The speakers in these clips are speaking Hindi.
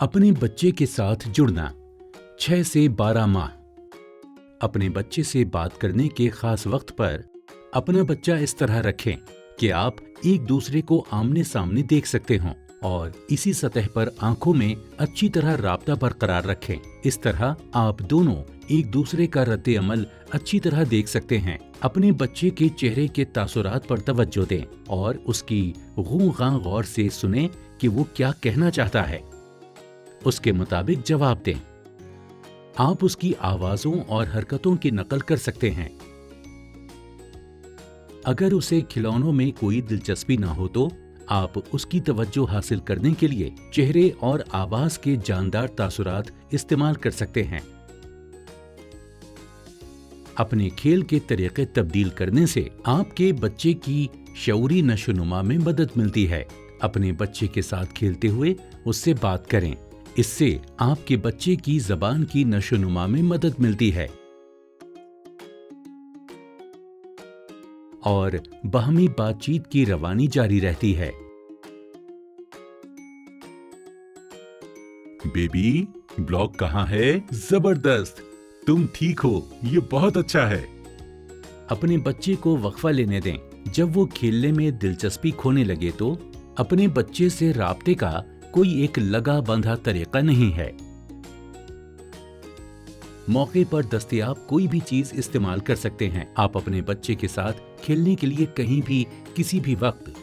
अपने बच्चे के साथ जुड़ना। 6 से 12 माह। अपने बच्चे से बात करने के खास वक्त पर अपना बच्चा इस तरह रखें कि आप एक दूसरे को आमने सामने देख सकते हों और इसी सतह पर आँखों में अच्छी तरह राबता बरकरार रखें। इस तरह आप दोनों एक दूसरे का रद्द अमल अच्छी तरह देख सकते हैं। अपने बच्चे के चेहरे के तासुरात पर तवज्जो दें और उसकी गां गौर से सुने कि वो क्या कहना चाहता है। उसके मुताबिक जवाब दें। आप उसकी आवाजों और हरकतों की नकल कर सकते हैं। अगर उसे खिलौनों में कोई दिलचस्पी ना हो तो आप उसकी तवज्जो हासिल करने के लिए चेहरे और आवाज़ के जानदार तासुरात इस्तेमाल कर सकते हैं। अपने खेल के तरीके तब्दील करने से आपके बच्चे की शौरी नशोनुमा में मदद मिलती है। अपने बच्चे के साथ खेलते हुए उससे बात करें। इससे आपके बच्चे की जबान की नशोनुमा में मदद मिलती है। और बाहमी बातचीत की रवानी जारी रहती है। बेबी ब्लॉग कहाँ है? ज़बरदस्त! तुम ठीक हो ये बहुत अच्छा है। अपने बच्चे को वक्फा लेने दें। जब वो खेलने में दिलचस्पी खोने लगे तो अपने बच्चे से राब्ते का कोई एक लगा बंधा तरीका नहीं है। मौके पर दस्तयाब कोई भी चीज़ इस्तेमाल कर सकते हैं। आप अपने बच्चे के साथ खेलने के लिए कहीं भी, किसी भी वक्त।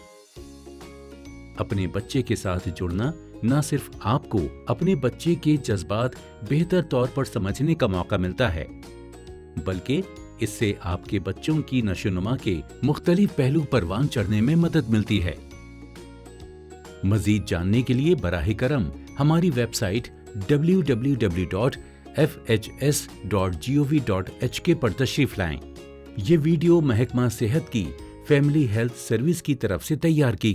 अपने बच्चे के साथ जुड़ना न सिर्फ़ आपको, अपने बच्चे के जज्बात बेहतर तौर पर समझने का मौका मिलता है, बल्कि इससे आपके बच्चों की नशोनुमा के मुख्तलिफ़ पहलू परवान चढ़ने में मदद मिलती है। मजीद जानने के लिए बराह करम हमारी वेबसाइट www.fhs.gov.hk पर तशरीफ़ लाएँ। ये वीडियो महकमा सेहत की फैमिली हेल्थ सर्विस की तरफ़ से तैयार की